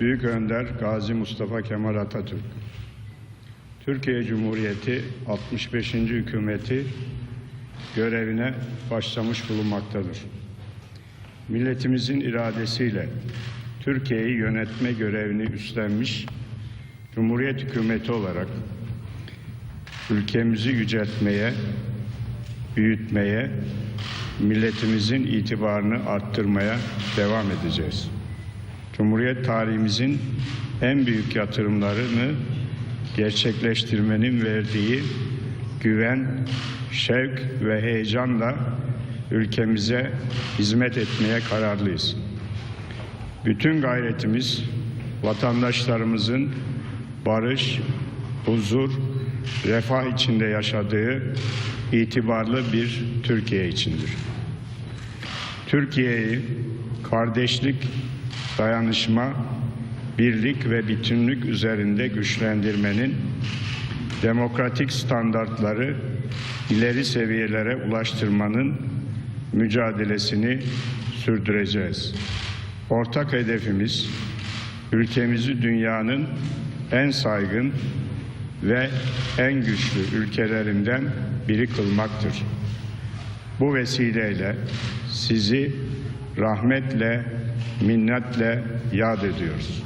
Büyük Önder Gazi Mustafa Kemal Atatürk. Türkiye Cumhuriyeti 65. hükümeti görevine başlamış bulunmaktadır. Milletimizin iradesiyle Türkiye'yi yönetme görevini üstlenmiş Cumhuriyet hükümeti olarak ülkemizi yüceltmeye, büyütmeye, milletimizin itibarını arttırmaya devam edeceğiz. Cumhuriyet tarihimizin en büyük yatırımlarını gerçekleştirmenin verdiği güven, şevk ve heyecanla ülkemize hizmet etmeye kararlıyız. Bütün gayretimiz vatandaşlarımızın barış, huzur, refah içinde yaşadığı itibarlı bir Türkiye içindir. Türkiye'yi kardeşlik, dayanışma, birlik ve bütünlük üzerinde güçlendirmenin demokratik standartları ileri seviyelere ulaştırmanın mücadelesini sürdüreceğiz. Ortak hedefimiz ülkemizi dünyanın en saygın ve en güçlü ülkelerinden biri kılmaktır. Bu vesileyle sizi rahmetle, minnetle yad ediyoruz.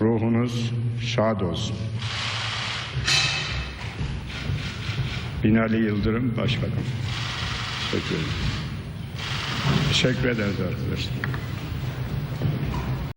Ruhunuz şad olsun. Binali Yıldırım Başbakan. Teşekkür ederim. Teşekkür ederiz arkadaşlar.